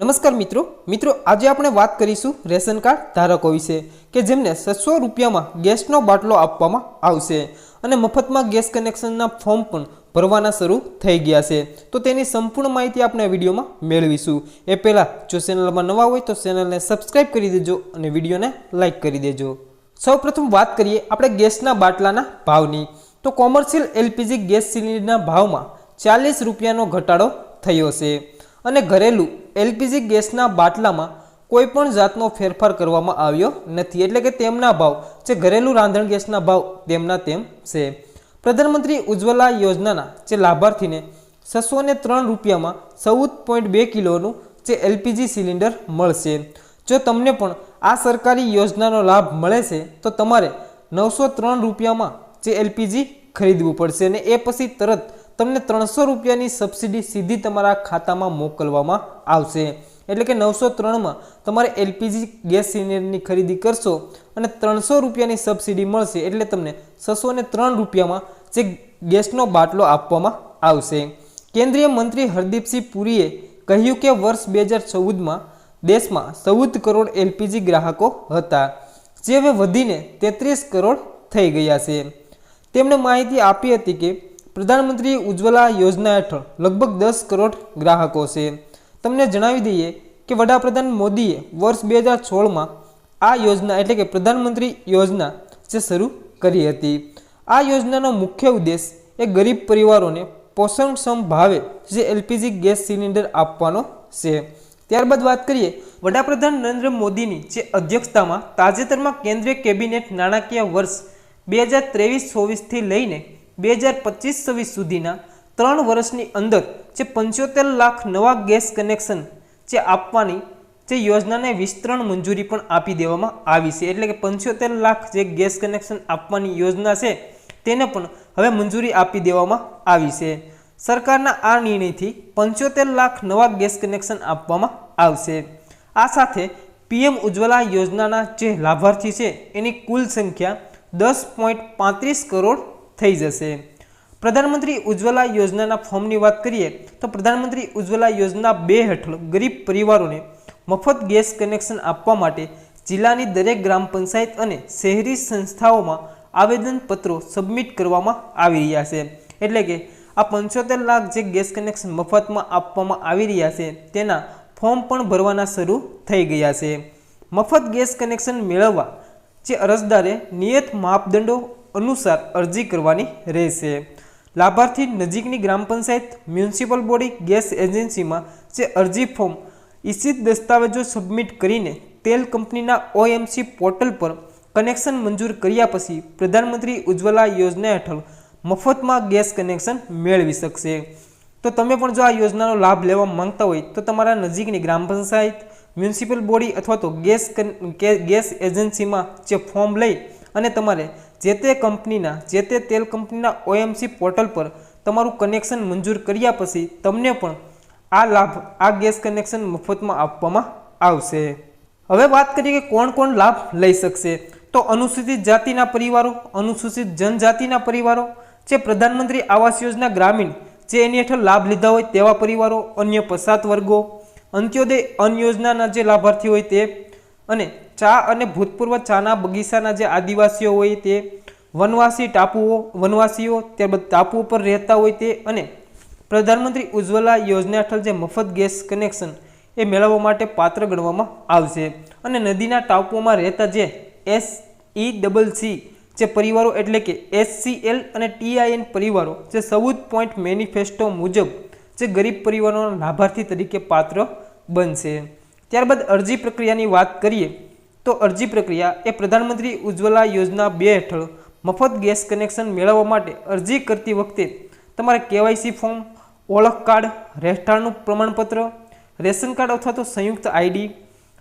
નમસ્કાર મિત્રો. મિત્રો, આજે આપણે વાત કરીશું રેશન કાર્ડ ધારકો વિશે, કે જેમને છસો રૂપિયામાં ગેસનો બાટલો આપવામાં આવશે અને મફતમાં ગેસ કનેક્શનના ફોર્મ પણ ભરવાના શરૂ થઈ ગયા છે. તો તેની સંપૂર્ણ માહિતી આપણે વિડીયોમાં મેળવીશું. એ પહેલાં, જો ચેનલમાં નવા હોય તો ચેનલને સબસ્ક્રાઈબ કરી દેજો અને વિડીયોને લાઇક કરી દેજો. સૌપ્રથમ વાત કરીએ આપણે ગેસના બાટલાના ભાવની. તો કોમર્શિયલ એલપીજી ગેસ સિલિન્ડરના ભાવમાં ચાલીસ રૂપિયાનો ઘટાડો થયો છે. અને ઘરેલું એલપીજી ગેસના બાટલામાં કોઈ પણ જાતનો ફેરફાર કરવામાં આવ્યો નથી. એટલે કે તેમના ભાવ, જે ઘરેલું રાંધણ ગેસના ભાવ તેમના તેમ છે. પ્રધાનમંત્રી ઉજ્જવલા યોજનાના જે લાભાર્થીને છસો ને ત્રણ રૂપિયામાં ચૌદ પોઈન્ટ બે કિલોનું જે એલપીજી સિલિન્ડર મળશે. જો તમને પણ આ સરકારી યોજનાનો લાભ મળે છે, તો તમારે નવસો ત્રણ રૂપિયામાં જે એલપીજી ખરીદવું પડશે અને એ પછી તરત તમને ત્રણસો રૂપિયાની સબસિડી સીધી તમારા ખાતામાં મોકલવામાં આવશે. એટલે કે નવસો ત્રણમાં તમારે એલપીજી ગેસ સિલિન્ડરની ખરીદી કરશો અને ત્રણસો રૂપિયાની સબસિડી મળશે. એટલે તમને છસો ને ત્રણ રૂપિયામાં જે ગેસનો બાટલો આપવામાં આવશે. કેન્દ્રીય મંત્રી હરદીપસિંહ પુરીએ કહ્યું કે વર્ષ બે હજાર ચૌદમાં દેશમાં ચૌદ કરોડ એલપીજી ગ્રાહકો હતા. જે હવે વધીને તેત્રીસ કરોડ થઈ ગયા છે. તેમણે માહિતી આપી હતી કે પ્રધાનમંત્રી ઉજ્જવલા યોજના હેઠળ લગભગ દસ કરોડ ગ્રાહકો છે. તમને જણાવી દઈએ કે વડાપ્રધાન મોદીએ વર્ષ બે હજાર સોળમાં આ યોજના એટલે કે પ્રધાનમંત્રી યોજના જે શરૂ કરી હતી. આ યોજનાનો મુખ્ય ઉદ્દેશ એ ગરીબ પરિવારોને પોષણક્ષમ ભાવે જે એલપીજી ગેસ સિલિન્ડર આપવાનો છે. ત્યારબાદ વાત કરીએ વડાપ્રધાન નરેન્દ્ર મોદીની જે અધ્યક્ષતામાં તાજેતરમાં કેન્દ્રીય કેબિનેટ નાણાકીય વર્ષ બે હજાર ત્રેવીસ ચોવીસથી લઈને બે હજાર પચીસ છવ્વીસ સુધીના ત્રણ વર્ષની અંદર જે પંચોતેર લાખ નવા ગેસ કનેક્શન જે આપવાની જે યોજનાને વિસ્તરણ મંજૂરી પણ આપી દેવામાં આવી છે. એટલે કે પંચોતેર લાખ જે ગેસ કનેક્શન આપવાની યોજના છે તેને પણ હવે મંજૂરી આપી દેવામાં આવી છે. સરકારના આ નિર્ણયથી પંચોતેર લાખ નવા ગેસ કનેક્શન આપવામાં આવશે. આ સાથે પીએમ ઉજ્જવલા યોજનાના જે લાભાર્થી છે એની કુલ સંખ્યા દસ પોઈન્ટ પાંત્રીસ કરોડ થઈ જશે. પ્રધાનમંત્રી ઉજ્જવલા યોજનાના ફોર્મની વાત કરીએ, તો પ્રધાનમંત્રી ઉજ્જવલા યોજના બે હેઠળ ગરીબ પરિવારોને મફત ગેસ કનેક્શન આપવા માટે જિલ્લાની દરેક ગ્રામ પંચાયત અને શહેરી સંસ્થાઓમાં આવેદનપત્રો સબમિટ કરવામાં આવી રહ્યા છે. એટલે કે આ પંચોતેર લાખ જે ગેસ કનેક્શન મફતમાં આપવામાં આવી રહ્યા છે, તેના ફોર્મ પણ ભરવાના શરૂ થઈ ગયા છે. મફત ગેસ કનેક્શન મેળવવા જે અરજદારે નિયત માપદંડો અનુસાર અરજી કરવાની રહેશે. લાભાર્થી નજીકની ગ્રામ પંચાયત મ્યુનિસિપલ બોડી ગેસ એજન્સીમાં જે અરજી ફોર્મ ઇચ્છિત દસ્તાવેજો સબમિટ કરીને તેલ કંપનીના ઓએમસી પોર્ટલ પર કનેક્શન મંજૂર કર્યા પછી પ્રધાનમંત્રી ઉજ્જવલા યોજના હેઠળ મફતમાં ગેસ કનેક્શન મેળવી શકશે. તો તમે પણ જો આ યોજનાનો લાભ લેવા માંગતા હોય તો તમારા નજીકની ગ્રામ પંચાયત, મ્યુનિસિપલ બોડી અથવા તો ગેસ ગેસ એજન્સીમાં જે ફોર્મ લઈ અને તમારે જે તે કંપનીના, જે તે તેલ કંપનીના ઓએમસી પોર્ટલ પર તમારું કનેક્શન મંજૂર કર્યા પછી તમને પણ આ લાભ, આ ગેસ કનેક્શન મફતમાં આપવામાં આવશે. હવે વાત કરીએ કે કોણ કોણ લાભ લઈ શકશે. તો અનુસૂચિત જાતિના પરિવારો, અનુસૂચિત જનજાતિના પરિવારો, જે પ્રધાનમંત્રી આવાસ યોજના ગ્રામીણ, જે એની હેઠળ લાભ લીધા હોય તેવા પરિવારો, અન્ય પસાત વર્ગો, અંત્યોદય અન્ન યોજનાના જે લાભાર્થી હોય તે, અને ચા અને ભૂતપૂર્વ ચાના બગીચાના જે આદિવાસીઓ હોય તે વનવાસી ટાપુઓ, વનવાસીઓ ત્યારબાદ ટાપુ પર રહેતા હોય તે અને પ્રધાનમંત્રી ઉજ્જવલા યોજના હેઠળ જે મફત ગેસ કનેક્શન એ મેળવવા માટે પાત્ર ગણવામાં આવશે. અને નદીના ટાપુઓમાં રહેતા જે એસ ઈ ડબલ સી જે પરિવારો એટલે કે એસસીએલ અને ટીઆઈએન પરિવારો જે ચૌદ પોઈન્ટ મેનિફેસ્ટો મુજબ જે ગરીબ પરિવારોના લાભાર્થી તરીકે પાત્ર બનશે. ત્યારબાદ અરજી પ્રક્રિયાની વાત કરીએ તો અરજી પ્રક્રિયા એ પ્રધાનમંત્રી ઉજ્જવલા યોજના બે હેઠળ મફત ગેસ કનેક્શન મેળવવા માટે અરજી કરતી વખતે તમારે કેવાયસી ફોર્મ, ઓળખ કાર્ડ, રહેઠાણનું પ્રમાણપત્ર, રેશન કાર્ડ અથવા તો સંયુક્ત આઈડી,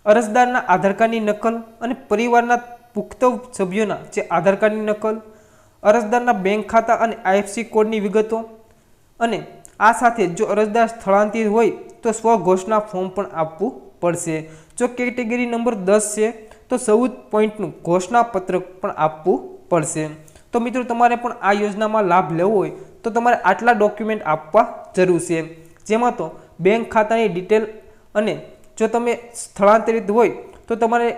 અરજદારના આધાર કાર્ડની નકલ અને પરિવારના પુખ્ત સભ્યોના જે આધાર કાર્ડની નકલ, અરજદારના બેંક ખાતા અને આઈએફસી કોડની વિગતો અને આ સાથે જો અરજદાર સ્થળાંતરિત હોય તો સ્વઘોષણા ફોર્મ પણ આપવું પડશે. જો કેટેગરી નંબર દસ છે તો ચૌદ પોઈન્ટનું ઘોષણાપત્રક પણ આપવું પડશે. તો મિત્રો, તમારે પણ આ યોજનામાં લાભ લેવો હોય તો તમારે આટલા ડોક્યુમેન્ટ આપવા જરૂર છે. જેમાં તો બેંક ખાતાની ડિટેલ અને જો તમે સ્થળાંતરિત હોય તો તમારે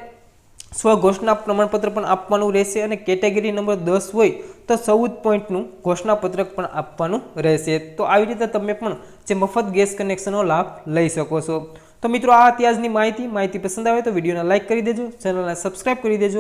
સ્વઘોષણા પ્રમાણપત્ર પણ આપવાનું રહેશે અને કેટેગરી નંબર દસ હોય તો ચૌદ પોઈન્ટનું ઘોષણાપત્રક પણ આપવાનું રહેશે. તો આવી રીતે તમે પણ જે મફત ગેસ કનેક્શનનો લાભ લઈ શકો છો. તો મિત્રો, આ અત્યારની માહિતી. માહિતી પસંદ આવે તો વિડીયોને લાઇક કરી દેજો, ચેનલને સબસ્ક્રાઇબ કરી દેજો.